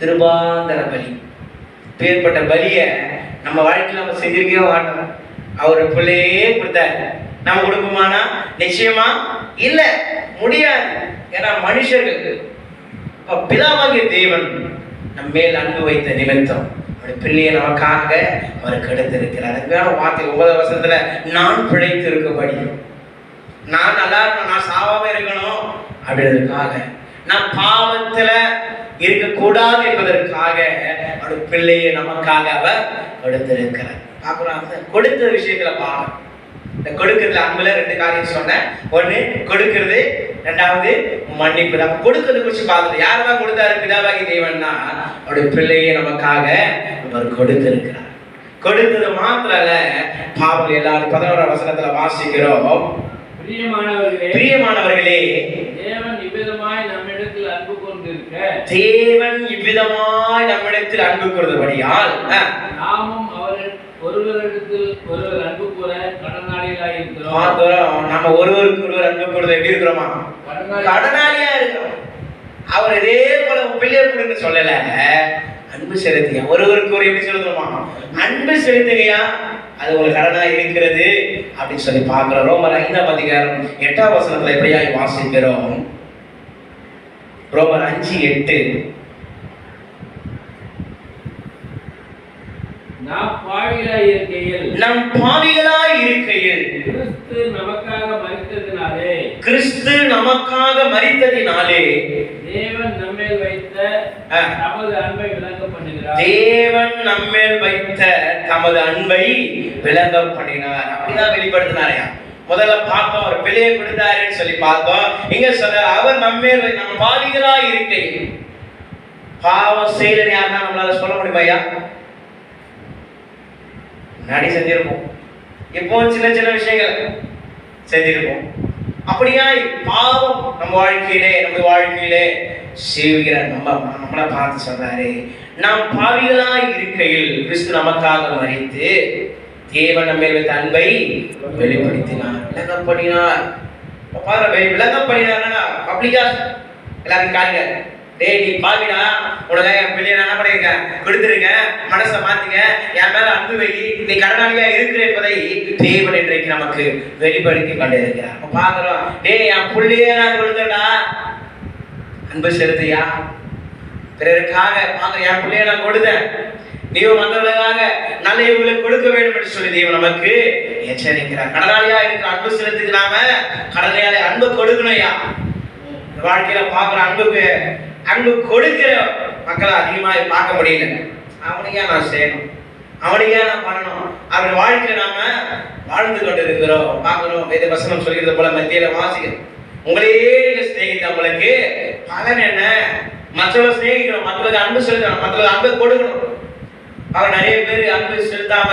கிருபாந்தர பலி பேர்பட்ட பலியை நம்ம வாழ்க்கையில் நம்ம செஞ்சிருக்கவே மாட்டோம். அவர் பிள்ளையே கொடுத்தாரு. நம்ம கொடுக்குமானா நிச்சயமா? இல்லை முடியாது. ஏன்னா மனுஷர்களுக்கு அப்ப பிதாவாகிய தேவன் நம்ம மேல் அன்பு வைத்த நிமித்தம் அவருடைய பிள்ளையை நமக்காக அவர் கெடுத்திருக்கிறார் அதுக்கான வார்த்தை ஒன்பது வருஷத்துல நான் பிழைத்து இருக்கும்படி நான் நல்லா இருக்கணும் நான் சாவாம இருக்கணும் அப்படின்றதுக்காக. நான் பாவத்துல இருக்கக்கூடாது என்பதற்காக அவருடைய பிள்ளையை நமக்காக அவர் கொடுத்திருக்கிறார். அந்த கொடுத்த விஷயத்துல பாவம் இந்த கொடுக்கறதுல அன்புல ரெண்டு காரியம் சொன்னேன். ஒண்ணு கொடுக்கிறது. ரெண்டாவது மன்னிப்பு. நம்ம கொடுக்கறது குறிச்சு பார்த்துட்டு யார் தான் கொடுத்தாரு? பிதாவாகி தேவன்னா அவருடைய பிள்ளையை நமக்காக அவர் கொடுத்திருக்கிறார். கொடுத்தது மாத்திரம் இல்ல பாவம் எல்லாரும் பதினோராம் வசனத்துல வாசிக்கிறோம். பிரியமானவர்களே பிரியமானவர்களே தேவன் இவ்விதமாய் நம்மிடத்தில் அன்பு கொண்டிருக்க தேவன் இவ்விதமாய் நம்மிடத்தில் அன்பு கூறுவபடியால் நாமும் அவர் ஒருவரிடத்தில் ஒருவர் அன்பு கூற கடனாளிகளாய் இருக்கிறோம். நம்ம ஒருவருக்கு ஒருவர் அன்பு கூறுவது எப்படி இருக்கிறோமா? கடனாளி கடனாளியா இருக்கிறோம். அவர் இதே போல உன் பிள்ளைய கொடுன்னு சொல்லல. அன்பு செலுத்துங்க. ஒருவருக்கு ஒரு எப்படி செலுத்தணுமா அன்பு செலுத்துங்கயா அது ஒரு கடனா இருக்கிறது அப்படின்னு சொல்லி பார்க்கிறோம். ஐந்தாம் அதிகாரம் எட்டாம் வசனத்துல எப்படியாய் வாசிக்கிறோம்? ரோமர் அஞ்சு எட்டு. நாம் பாவிகளாய் இருக்கையில். நம் பாவிகளாய் இருக்கையில். கிறிஸ்து நமக்காக மரித்ததினாலே. கிறிஸ்து நமக்காக மரித்ததினாலே. தேவன் நம்மேல் வைத்த நமது அன்பை விளங்க பண்ணுகிறார் தேவன் நம்மேல் வைத்த தமது அன்பை விளங்க பண்ணினார் அப்படிதான் வெளிப்படுத்தினாரையா முதல்ல பார்த்தோம் அவர் பிள்ளையை கொடுத்தாருன்னு சொல்லி பார்த்தோம் இங்க சொல்ற அவர் நம்மேல் நம்ம பாவிகளா இருக்கை. பாவம் செய்யலன்னு யாருன்னா நம்மளால சொல்ல முடியுமாய்யா முன்னாடி செஞ்சிருப்போம். இப்போ சின்ன சின்ன விஷயங்கள் செஞ்சிருப்போம். அப்படியா பாவம் நம்ம வாழ்க்கையிலே நம்ம வாழ்க்கையிலே செய்கிற நம்ம நம்மளை பார்த்து சொன்னாரு நாம் பாவிகளாய் இருக்கையில் கிறிஸ்து நமக்காக மறித்து தேவன் நம்ம வைத்த அன்பை வெளிப்படுத்தினார். விளங்கப்படினார் இப்ப பாரு வெ- விளங்கப்படினார்னா பப்ளிக்கா எல்லாரும் காணுங்க. டேய் நீ பாவிடா. உனக்கு என் பிள்ளைய நான் என்ன பண்ணிருக்கேன் கொடுத்துருங்க மனசை மாத்துங்க. என் மேல அன்பு வை. நீ கடனாளியா இருக்கிற என்பதை தேவன் இன்றைக்கு நமக்கு வெளிப்படுத்தி கொண்டிருக்கிறார். அப்ப பாக்குறோம் டேய் என் பிள்ளைய நான் கொடுத்தேன்டா. அன்பு செலுத்தியா? பிறருக்காக பாக்குற என் பிள்ளைய நான் கொடுத்தேன். தெய்வம் மற்றவர்களுக்காக நல்ல இவங்களை கொடுக்க வேண்டும் என்று சொல்லி தெய்வம் நமக்கு எச்சரிக்கிறார். கடனாளியா இருக்கிற அன்பு செலுத்துக்கு நாம கடனாளியா அன்பு கொடுக்கணும்யா வாழ்க்கையில பாக்குற அன்புக்கு அன்பு கொடுக்கிற மக்களை அதிகமாக பார்க்க முடியல. அவனுக்கே நான் செய்யணும். அவனுக்கே நான் பண்ணணும். அவன் வாழ்க்கையில நாம வாழ்ந்து கொண்டு இருக்கிறோம் பார்க்கணும் வேத வசனம் சொல்கிறது போல மத்தியில வாசிக்கிறோம். உங்களையே நீங்க சிநேகித்த உங்களுக்கு பலன் என்ன? மற்றவங்க சிநேகிக்கணும் மற்றவங்க அன்பு செலுத்தணும். மற்றவங்க அன்பு கொடுக்கணும். அவர் நிறைய பேர் அன்பு செலுத்தாம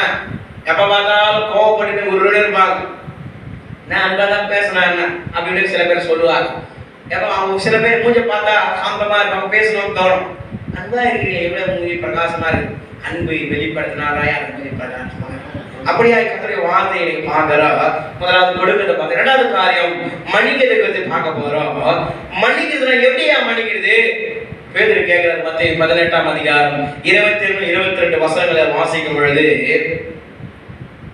எப்ப பார்த்தாலும் கோவப்பட்டு ஒரு இருப்பாங்க. நான் அன்பா தான் என்ன? அப்படின்னு சில பேர் சொல்லுவாங்க. எப்போ அவங்க சில பேர் மூஞ்ச பார்த்தா சாந்தமா இருப்பாங்க பேசணும் தோணும். அன்பா இருக்கிறீங்க எவ்வளவு மூவி பிரகாசமா இருக்கு? அன்பு வெளிப்படுத்தினாராயா அன்பு மூஞ்சி பிரகாசமா அப்படியா அப்படியா கத்தருடைய வார்த்தையை பார்க்கிறோம். முதலாவது கொடுக்கிறத பார்த்து ரெண்டாவது காரியம் மன்னிக்கிறதை பத்தி பார்க்க போறோம். மன்னிக்கிறதுனா எப்படியா மன்னிக்கிறது? பேதர் கேட்கிறார் மத்திய பதினெட்டாம் அதிகாரம். இருபத்தி ஒன்று இருபத்தி ரெண்டு வசனங்களை வாசிக்கும் பொழுது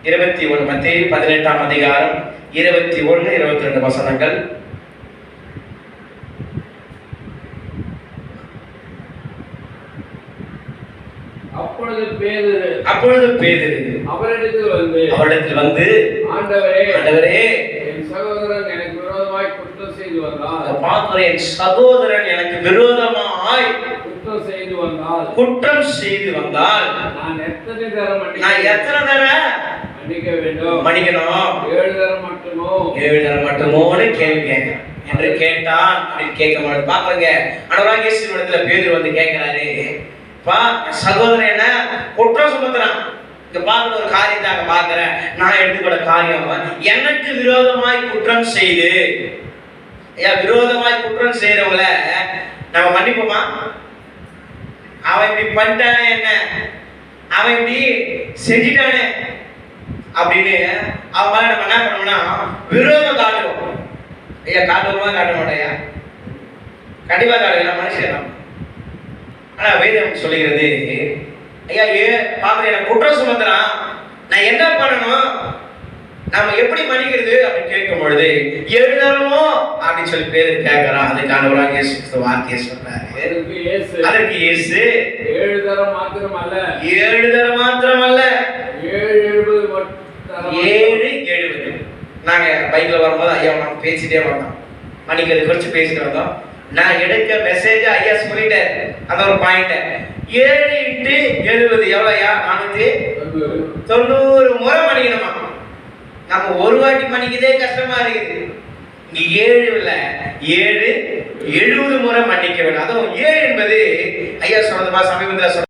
இருபத்தி ஒன்று மத்திய பதினெட்டாம் அதிகாரம் இருபத்தி ஒன்று இருபத்தி ரெண்டு வசனங்கள். அப்பொழுது பேதுரு அப்பொழுது பேதர் அவரிடத்தில் வந்து அவரிடத்தில் வந்து ஆண்டவரே ஆண்டவரே என் சகோதரன் செய்து வந்தால் அந்த பார்க்கிற என் சகோதரன் எனக்கு விரோதமாய் குற்றம் செய்து வந்தால் குற்றம் செய்து வந்தால் நான் எத்தனை தரம் நான் எத்தனை தடவை மன்னிக்க வேண்டும். மன்னிக்கணும். ஏழு தரம் மட்டுமோ? ஏழு தடவை மட்டுமோன்னு கேள்வி கேட்கிறேன். என்று கேட்டான் அப்படின்னு கேட்க மாட்டேன் பாக்குறங்க. இயேசு இடத்துல பேதர் வந்து கேட்கிறாரு. பா சகோதரன் என்ன? குற்றம் சுமத்துறான். இங்க பார்க்குற ஒரு காரியத்தை அங்க பார்க்கிறேன் நான் எடுத்துக்கொள்ள காரியம் எனக்கு விரோதமாய் குற்றம் செய்து ஐயா விரோதமாய் குற்றம் செய்யறவங்கள நம்ம மன்னிப்போமா? அவன் இப்படி பண்ணிட்டானே என்ன? அவன் இப்படி செஞ்சிட்டானே? அப்படின்னு அவன் மேல நம்ம என்ன பண்ணோம்னா விரோதம் காட்டுவோம். ஐயா காட்டுவோமா? காட்ட மாட்டோம் ஐயா. கண்டிப்பா காட்டுவோம் மனுஷன் தான். ஆனா வேதம் சொல்லுகிறது ஐயா ஏ பாக்குற குற்றம் சுமத்துறான் நான் என்ன பண்ணணும்? நாம எப்படி மன்னிக்கிறது அப்படின்னு கேட்கும் பொழுது எழுதணுமோ அப்படின்னு சொல்லி பேர் கேட்கறான். அதுக்கான ஒரு இயேசு வார்த்தையை சொல்றாரு. அதற்கு இயேசு ஏழு தரம் மாத்திரம் அல்ல ஏழு தரம் மாத்திரமல்ல. ஏழு எழுபது ஏழு எழுபது. நாங்க பைக்ல வரும்போது ஐயா நம்ம பேசிட்டே வந்தோம். மணிக்கு குறிச்சு பேசிட்டு வந்தோம். நான் எடுக்க மெசேஜ் ஐயா சொல்லிட்டேன். அந்த ஒரு பாயிண்ட் ஏழு இன்ட்டு எழுபது எவ்வளோயா நானூத்தி தொண்ணூறு. முறை மன்னிக்கணுமா? நம்ம ஒரு வாட்டி மன்னிக்கதே கஷ்டமா இருக்குது. இங்க ஏழு இல்லை ஏழு எழுபது முறை மன்னிக்க வேண்டும் அதுவும் ஏழு என்பது ஐயா சொன்னதுமா சமீபத்தில் சொன்ன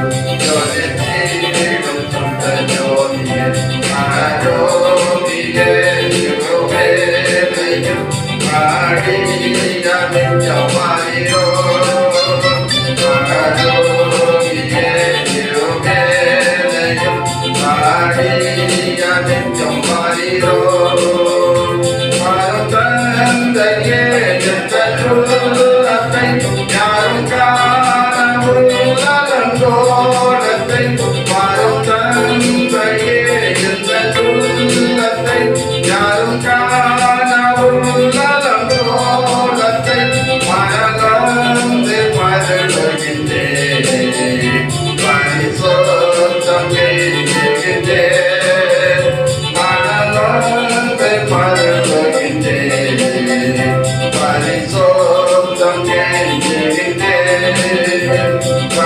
solo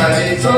மாறிரோ